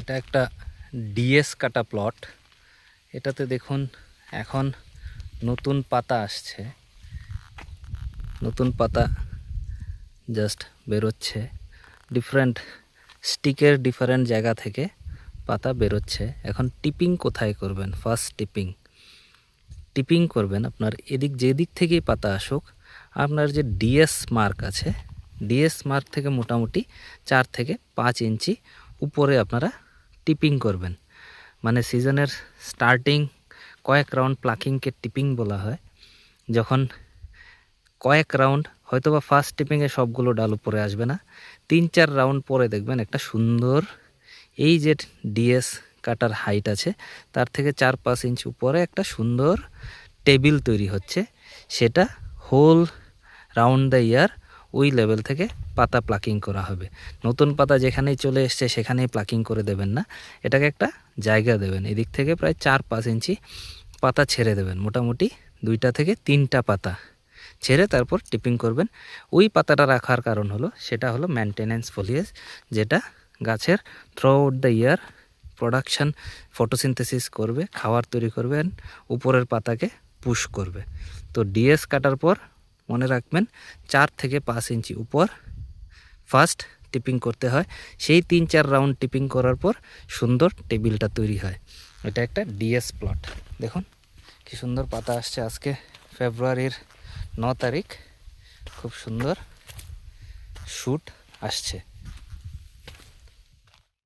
এটা একটা ডিএস কাটা প্লট। এটাতে দেখুন, এখন নতুন পাতা আসছে। নতুন পাতা জাস্ট বেরোচ্ছে। ডিফারেন্ট স্টিকের ডিফারেন্ট জায়গা থেকে পাতা বেরোচ্ছে। এখন টিপিং কোথায় করবেন? First tipping. টিপিং করবেন আপনার এদিক, যেদিক থেকেই পাতা আসুক, আপনার যে ডিএস মার্ক আছে, ডিএস মার্ক থেকে মোটামুটি চার থেকে পাঁচ ইঞ্চি উপরে আপনারা টিপিং করবেন। মানে সিজনের স্টার্টিং কয়েক রাউন্ড প্লাকিংকে টিপিং বলা হয়। যখন কয়েক রাউন্ড হয়তো বা ফার্স্ট টিপিংয়ে সবগুলো ডাল উপরে আসবে না। তিন চার রাউন্ড পরে দেখবেন একটা সুন্দর এই যে ডিএস কাটার হাইট আছে, তার থেকে চার পাঁচ ইঞ্চ উপরে একটা সুন্দর টেবিল তৈরি হচ্ছে। সেটা হোল রাউন্ড দ্য ইয়ার ওই লেভেল থেকে পাতা প্লাকিং করা হবে। নতুন পাতা যেখানেই চলে এসছে সেখানেই প্লাকিং করে দেবেন না। এটাকে একটা জায়গা দেবেন। এদিক থেকে প্রায় চার পাঁচ ইঞ্চি পাতা ছেড়ে দেবেন। মোটামুটি দুইটা থেকে তিনটা পাতা ছেড়ে তারপর টিপিং করবেন। ওই পাতাটা রাখার কারণ হলো, সেটা হলো মেনটেনেন্স ফলিয়েজ যেটা গাছের throughout the year production photosynthesis করবে খাবার তৈরি করবেন উপরের পাতাকে পুশ করবে। তো ডিএস কাটার পর মনে রাখবেন, চার থেকে পাঁচ ইঞ্চি উপর ফার্স্ট টিপিং করতে হয়। সেই তিন, চার রাউন্ড টিপিং করার পর সুন্দর টেবিলটা তৈরি হয়। এটা একটা ডিএস প্লট দেখুন, কি সুন্দর পাতা আসছে আজকে, ফেব্রুয়ারির ন তারিখ। খুব সুন্দর শ্যুট আসছে।